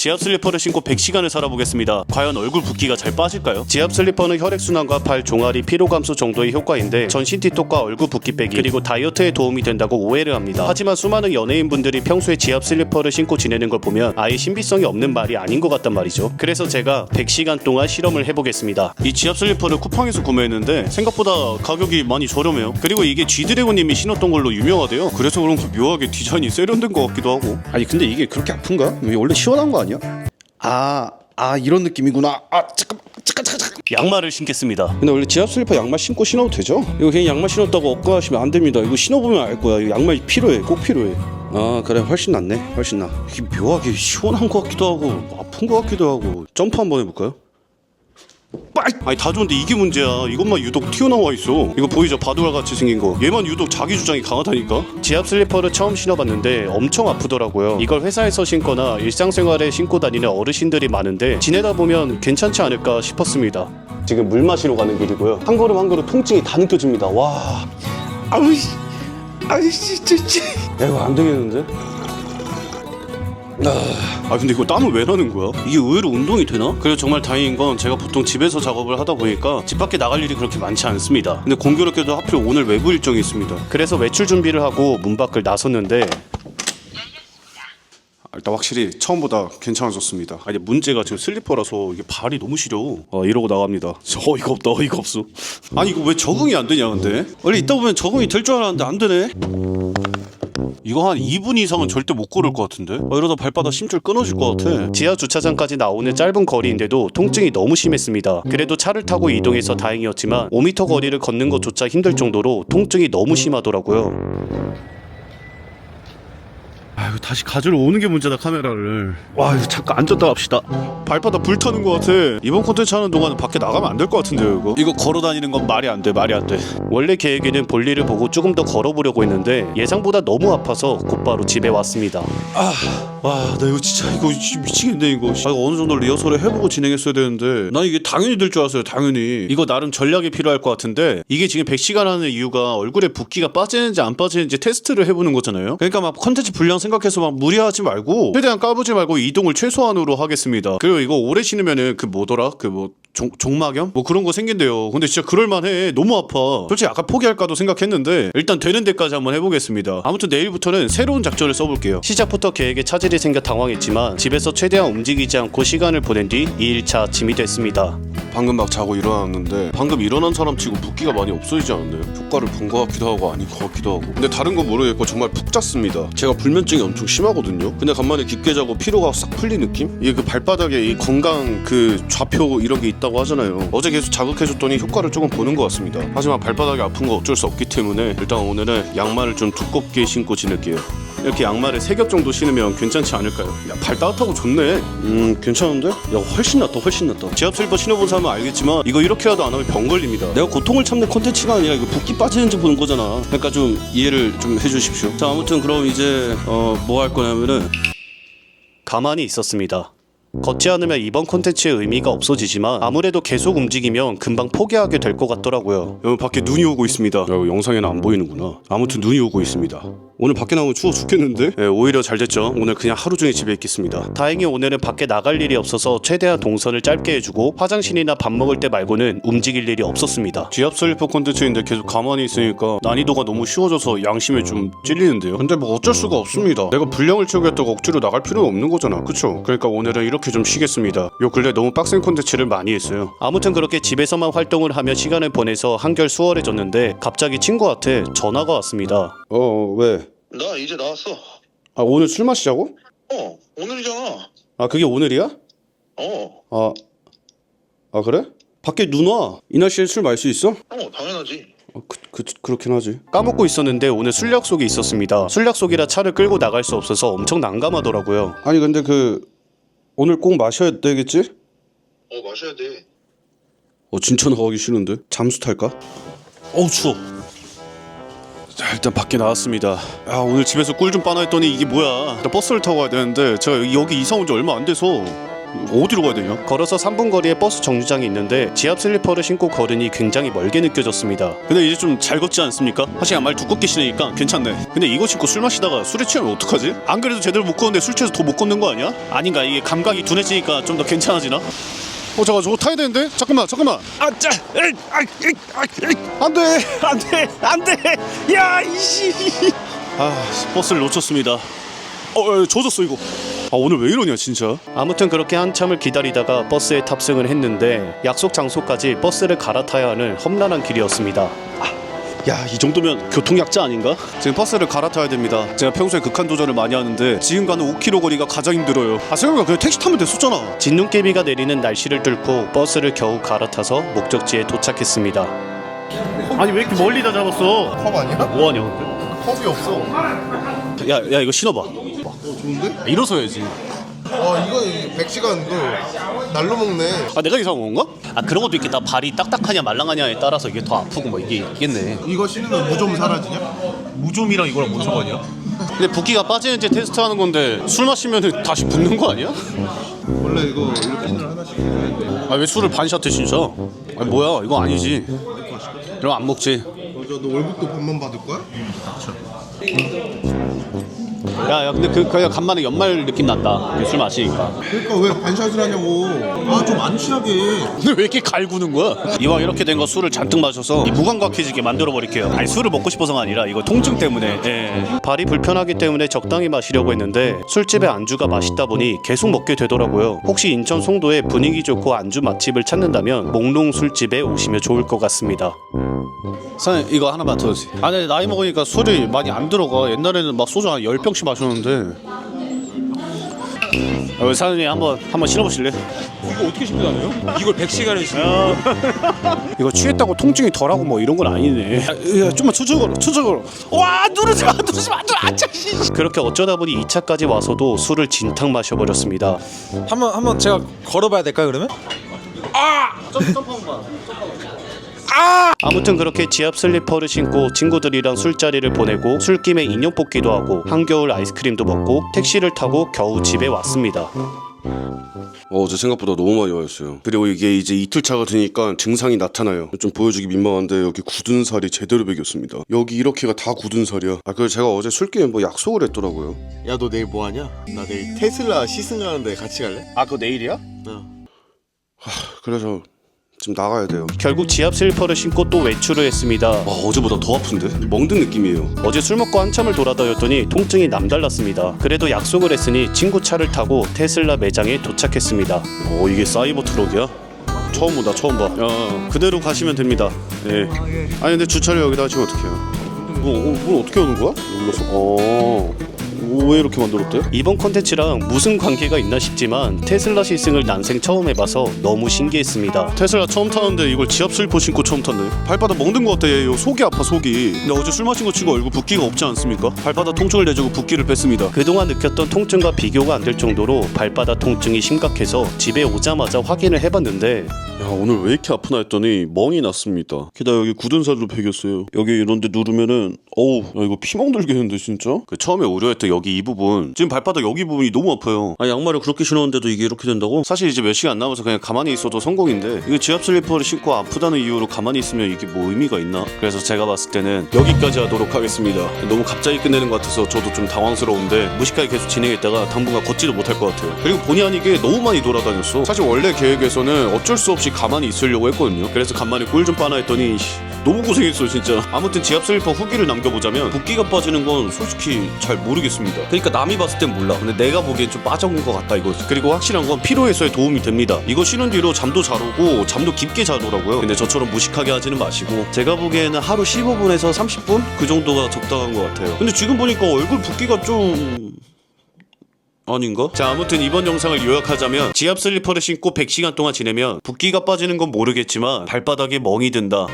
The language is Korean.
지압 슬리퍼를 신고 100시간을 살아보겠습니다. 과연 얼굴 붓기가 잘 빠질까요? 지압 슬리퍼는 혈액순환과 발 종아리 피로 감소 정도의 효과인데 전신 디톡과 얼굴 붓기 빼기 그리고 다이어트에 도움이 된다고 오해를 합니다. 하지만 수많은 연예인분들이 평소에 지압 슬리퍼를 신고 지내는 걸 보면 아예 신비성이 없는 말이 아닌 것 같단 말이죠. 그래서 제가 100시간 동안 실험을 해보겠습니다. 이 지압 슬리퍼를 쿠팡에서 구매했는데 생각보다 가격이 많이 저렴해요. 그리고 이게 G드래곤님이 신었던 걸로 유명하대요. 그래서 그런가 묘하게 디자인이 세련된 것 같기도 하고 아니 근데 이게 그렇게 아픈가? 이게 원래 시원한 거 아니야? 아, 아 이런 느낌이구나. 아 잠깐, 잠깐, 잠깐, 잠깐. 양말을 신겠습니다. 근데 원래 지압 슬리퍼 양말 신고 신어도 되죠? 이거 그냥 양말 신었다고 억까하시면 안 됩니다. 이거 신어보면 알 거야. 이거 양말 필요해, 꼭 필요해. 아 그래 훨씬 낫네, 훨씬 나. 이게 묘하게 시원한 것 같기도 하고 아픈 것 같기도 하고. 점프 한번 해볼까요? 빠이! 아니 다 좋은데 이게 문제야. 이것만 유독 튀어나와 있어. 이거 보이죠? 바둑알 같이 생긴 거. 얘만 유독 자기 주장이 강하다니까? 지압 슬리퍼를 처음 신어봤는데 엄청 아프더라고요. 이걸 회사에서 신거나 일상생활에 신고 다니는 어르신들이 많은데 지내다 보면 괜찮지 않을까 싶었습니다. 지금 물 마시러 가는 길이고요. 한 걸음 한 걸음 통증이 다 느껴집니다. 와. 아우 씨, 아이 진짜, 진짜. 야, 이거 안 되겠는데? 아 근데 이거 땀을 왜 나는 거야? 이게 의외로 운동이 되나? 그래서 정말 다행인 건 제가 보통 집에서 작업을 하다 보니까 집 밖에 나갈 일이 그렇게 많지 않습니다 근데 공교롭게도 하필 오늘 외부 일정이 있습니다 그래서 외출 준비를 하고 문 밖을 나섰는데 아, 일단 확실히 처음보다 괜찮아졌습니다. 아니 문제가 지금 슬리퍼라서 이게 발이 너무 시려. 어 이러고 나갑니다. 어이가 없다 어이가 없어. 아니 이거 왜 적응이 안 되냐 근데? 원래 있다 보면 적응이 될 줄 알았는데 안 되네. 이거 한 2분 이상은 절대 못 걸을 것 같은데? 어, 이러다 발바닥 심줄 끊어질 것 같아. 지하 주차장까지 나오는 짧은 거리인데도 통증이 너무 심했습니다. 그래도 차를 타고 이동해서 다행이었지만 5m 거리를 걷는 것조차 힘들 정도로 통증이 너무 심하더라고요. 아유 다시 가지러 오는 게 문제다 카메라를. 와 이거 잠깐 앉았다 갑시다. 발바닥 불타는 것 같아. 이번 콘텐츠 하는 동안 밖에 나가면 안 될 것 같은데요 이거. 이거 걸어 다니는 건 말이 안 돼 말이 안돼. 원래 계획에는 볼일을 보고 조금 더 걸어보려고 했는데 예상보다 너무 아파서 곧바로 집에 왔습니다. 아와 나 이거 진짜 이거 씨, 미치겠네 이거. 아, 이거 어느 정도 리허설을 해보고 진행했어야 되는데. 난 이게 당연히 될 줄 알았어요 당연히. 이거 나름 전략이 필요할 것 같은데 이게 지금 100시간 하는 이유가 얼굴에 붓기가 빠지는지 안 빠지는지 테스트를 해보는 거잖아요. 그러니까 막 컨텐츠 분량 생각해서 막 무리하지 말고 최대한 까부지 말고 이동을 최소한으로 하겠습니다. 그리고 이거 오래 신으면은 그 뭐더라? 그 뭐 종막염? 뭐 그런 거 생긴대요. 근데 진짜 그럴만해. 너무 아파. 솔직히 아까 포기할까도 생각했는데 일단 되는 데까지 한번 해보겠습니다. 아무튼 내일부터는 새로운 작전을 써볼게요. 시작부터 계획에 차질이 생겨 당황했지만 집에서 최대한 움직이지 않고 시간을 보낸 뒤 2일차 아침이 됐습니다. 방금 막 자고 일어났는데 방금 일어난 사람 치고 붓기가 많이 없어지지 않았나요? 효과를 본 것 같기도 하고 아닌 것 같기도 하고. 근데 다른 건 모르겠고 정말 푹 잤습니다. 제가 불면증이 엄청 심하거든요. 근데 간만에 깊게 자고 피로가 싹 풀린 느낌? 이게 그 발바닥에 이 건강 그 좌표 이런 게 있다고 하잖아요 어제 계속 자극해줬더니 효과를 조금 보는 것 같습니다 하지만 발바닥이 아픈 거 어쩔 수 없기 때문에 일단 오늘은 양말을 좀 두껍게 신고 지낼게요 이렇게 양말을 세 겹 정도 신으면 괜찮지 않을까요? 야 발 따뜻하고 좋네 음 괜찮은데? 야 훨씬 낫다, 훨씬 낫다. 지압 슬리퍼 신어본 사람은 알겠지만 이거 이렇게라도 안 하면 병 걸립니다 내가 고통을 참는 콘텐츠가 아니라 이거 붓기 빠지는지 보는 거잖아. 그러니까 좀 이해를 좀 해주십시오. 자 아무튼 그럼 이제 어 뭐 할 거냐면은 가만히 있었습니다. 걷지 않으면 이번 콘텐츠의 의미가 없어지지만 아무래도 계속 움직이면 금방 포기하게 될 것 같더라고요. 여러분 밖에 눈이 오고 있습니다. 야, 이거 영상에는 안 보이는구나. 아무튼 눈이 오고 있습니다. 오늘 밖에 나오면 추워 죽겠는데? 네, 오히려 잘 됐죠. 오늘 그냥 하루 종일 집에 있겠습니다. 다행히 오늘은 밖에 나갈 일이 없어서 최대한 동선을 짧게 해주고 화장실이나 밥 먹을 때 말고는 움직일 일이 없었습니다. 지압 슬리퍼 콘텐츠인데 계속 가만히 있으니까 난이도가 너무 쉬워져서 양심에 좀 찔리는데요. 근데 뭐 어쩔 수가 없습니다. 내가 분량을 채우겠다고 억지로 나갈 필요는 없는 거잖아. 그쵸? 그러니까 오늘은 이렇게 좀 쉬겠습니다. 요 근래 너무 빡센 콘텐츠를 많이 했어요. 아무튼 그렇게 집에서만 활동을 하며 시간을 보내서 한결 수월해졌는데 갑자기 친구한테 전화가 왔습니다. 어, 어 왜? 나 이제 나왔어. 아 오늘 술 마시자고? 어, 오늘이잖아. 아 그게 오늘이야? 어, 아, 아 그래? 밖에 눈 와. 이 날씨에 술 마실 수 있어? 어, 당연하지. 어, 그, 그 그렇긴 하지. 까먹고 있었는데 오늘 술 약속이 있었습니다. 술 약속이라 차를 끌고 나갈 수 없어서 엄청 난감하더라고요. 아니 근데 그 오늘 꼭 마셔야 되겠지? 어, 마셔야 돼. 어 진짜 나가기 싫은데 잠수 탈까? 어우 추워. 자 일단 밖에 나왔습니다. 아 오늘 집에서 꿀 좀 빠나 했더니 이게 뭐야? 나 버스를 타고 가야 되는데 제가 여기 이사 온 지 얼마 안 돼서 어디로 가야 되냐? 걸어서 3분 거리에 버스 정류장이 있는데 지압 슬리퍼를 신고 걸으니 굉장히 멀게 느껴졌습니다. 근데 이제 좀 잘 걷지 않습니까? 사실 양말 두껍게 신으니까 괜찮네. 근데 이거 신고 술 마시다가 술에 취하면 어떡하지? 안 그래도 제대로 못 걷는데 술 취해서 더 못 걷는 거 아니야? 아닌가 이게 감각이 둔해지니까 좀 더 괜찮아지나? 어 잠깐 저거 타야 되는데? 잠깐만 잠깐만. 아짜 안돼. 안 돼 안 돼. 야 이씨. 아 버스를 놓쳤습니다. 어 에, 젖었어 이거. 아 오늘 왜 이러냐 진짜? 아무튼 그렇게 한참을 기다리다가 버스에 탑승을 했는데 약속 장소까지 버스를 갈아타야 하는 험난한 길이었습니다. 야 이 정도면 교통약자 아닌가? 지금 버스를 갈아타야 됩니다 제가 평소에 극한 도전을 많이 하는데 지금 가는 5km 거리가 가장 힘들어요 아 생각해보니까 그냥 택시 타면 됐었잖아 진눈깨비가 내리는 날씨를 뚫고 버스를 겨우 갈아타서 목적지에 도착했습니다. 아니 왜 이렇게 멀리 다 잡았어 컵 아니야? 뭐하냐 근데 컵이 없어. 야, 야 이거 신어봐 좋은데? 일어서야지 와 이거 100시간 그 날로 먹네. 아 내가 이상한 건가? 아 그런 것도 있겠다 발이 딱딱하냐 말랑하냐에 따라서 이게 더 아프고 뭐 이게 있겠네 이거 신으면 무좀 사라지냐? 무좀이랑 이거랑 뭔 상관이야? 근데 붓기가 빠지는지 테스트하는 건데 술 마시면 다시 붓는 거 아니야? 원래 이거 이렇게 핀을 하나씩 해줘야 돼. 아 왜 술을 반샷해 진짜? 아 뭐야 이거 아니지 이러면 안 먹지 맞아 너 월급도 반만 받을 거야? 야 야 근데 그 그냥 간만에 연말 느낌 난다 술 마시니까 그러니까 왜 반샷을 하냐고. 아 좀 안 취하게. 근데 왜 이렇게 갈구는 거야? 이왕 이렇게 된 거 술을 잔뜩 마셔서 이 무감각해지게 만들어 버릴게요 아니 술을 먹고 싶어서가 아니라 이거 통증 때문에 예. 발이 불편하기 때문에 적당히 마시려고 했는데 술집의 안주가 맛있다 보니 계속 먹게 되더라고요. 혹시 인천 송도에 분위기 좋고 안주 맛집을 찾는다면 몽롱 술집에 오시면 좋을 것 같습니다. 사장님 이거 하나만 더 주세요 아 근데 나이 먹으니까 술이 많이 안 들어가 옛날에는 막 소주 한 10병씩 마셨 는데. 아, 사장님 한번 한번 신어보실래? 이거 어떻게 신고하나요? 이걸 100시간을 신고. 이거 취했다고 통증이 덜하고 뭐 이런 건 아니네. 야, 야 좀만 천천히 걸어 와 누르지 마 누르지 마 누르 아짜 그렇게 어쩌다 보니 2차까지 와서도 술을 진탕 마셔버렸습니다. 한번 한번 제가 걸어봐야 될까요 그러면? 아 무튼 그렇게 지압 슬리퍼를 신고 친구들이랑 술자리를 보내고 술김에 인형 뽑기도 하고 한겨울 아이스크림도 먹고 택시를 타고 겨우 집에 왔습니다. 어, 제 생각보다 너무 많이 와였어요. 그리고 이게 이제 이틀차가 되니까 증상이 나타나요. 좀 보여주기 민망한데 여기 굳은 살이 제대로 배겼습니다. 여기 이렇게가 다 굳은 살이야. 아, 그래서 제가 어제 술게임에 뭐 약속을 했더라고요. 야 너 내일 뭐 하냐? 나 내일 테슬라 시승 가는데 같이 갈래? 아 그거 내일이야? 그래서 지금 나가야 돼요. 결국 지압 슬리퍼를 신고 또 외출을 했습니다. 와, 어제보다 더 아픈데? 멍든 느낌이에요. 어제 술 먹고 한참을 돌아다녔더니 통증이 남달랐습니다. 그래도 약속을 했으니 친구 차를 타고 테슬라 매장에 도착했습니다. 어 이게 사이버 트럭이야? 처음 본다 처음 봐. 야 그대로 가시면 됩니다. 예. 아니 근데 주차를 여기다 하시면 어떡해요? 뭐, 어, 뭘 어떻게 하는 거야? 눌러서. 어. 왜 이렇게 만들었대? 이번 콘텐츠랑 무슨 관계가 있나 싶지만 테슬라 시승을 난생 처음 해봐서 너무 신기했습니다. 테슬라 처음 타는데 이걸 지압 슬리퍼 신고 처음 탔네. 발바닥 멍든 것 같아. 얘 속이 아파 속이. 근데 어제 술 마신 거 치고 얼굴 붓기가 없지 않습니까? 발바닥 통증을 내주고 붓기를 뺐습니다. 그동안 느꼈던 통증과 비교가 안 될 정도로 발바닥 통증이 심각해서 집에 오자마자 확인을 해봤는데 야 오늘 왜 이렇게 아프나 했더니 멍이 났습니다. 게다가 여기 굳은 살도 배겼어요. 여기 이런데 누르면은 어우 야 이거 피멍 들겠는데 진짜? 그 처음에 우려했던 여기 이 부분 지금 발바닥 여기 부분이 너무 아파요. 아 양말을 그렇게 신었는데도 이게 이렇게 된다고? 사실 이제 몇 시간 안 남아서 그냥 가만히 있어도 성공인데 이거 지압 슬리퍼를 신고 아프다는 이유로 가만히 있으면 이게 뭐 의미가 있나? 그래서 제가 봤을 때는 여기까지 하도록 하겠습니다. 너무 갑자기 끝내는 것 같아서 저도 좀 당황스러운데 무식하게 계속 진행했다가 당분간 걷지도 못할 것 같아요. 그리고 본의 아니게 너무 많이 돌아다녔어. 사실 원래 계획에서는 어쩔 수 없이 가만히 있으려고 했거든요. 그래서 간만에 꿀 좀 빠나 했더니 씨, 너무 고생했어 진짜. 아무튼 지압 슬리퍼 후기를 남겨보자면 붓기가 빠지는 건 솔직히 잘 모르겠 습니다. 그러니까 남이 봤을 땐 몰라. 근데 내가 보기엔 좀 빠져온 것 같다 이거. 그리고 확실한 건 피로 해소에 도움이 됩니다. 이거 신은 뒤로 잠도 잘 오고 잠도 깊게 자더라고요. 근데 저처럼 무식하게 하지는 마시고 제가 보기에는 하루 15분에서 30분 그 정도가 적당한 것 같아요. 근데 지금 보니까 얼굴 붓기가 좀 아닌가? 자 아무튼 이번 영상을 요약하자면 지압 슬리퍼를 신고 100시간 동안 지내면 붓기가 빠지는 건 모르겠지만 발바닥에 멍이 든다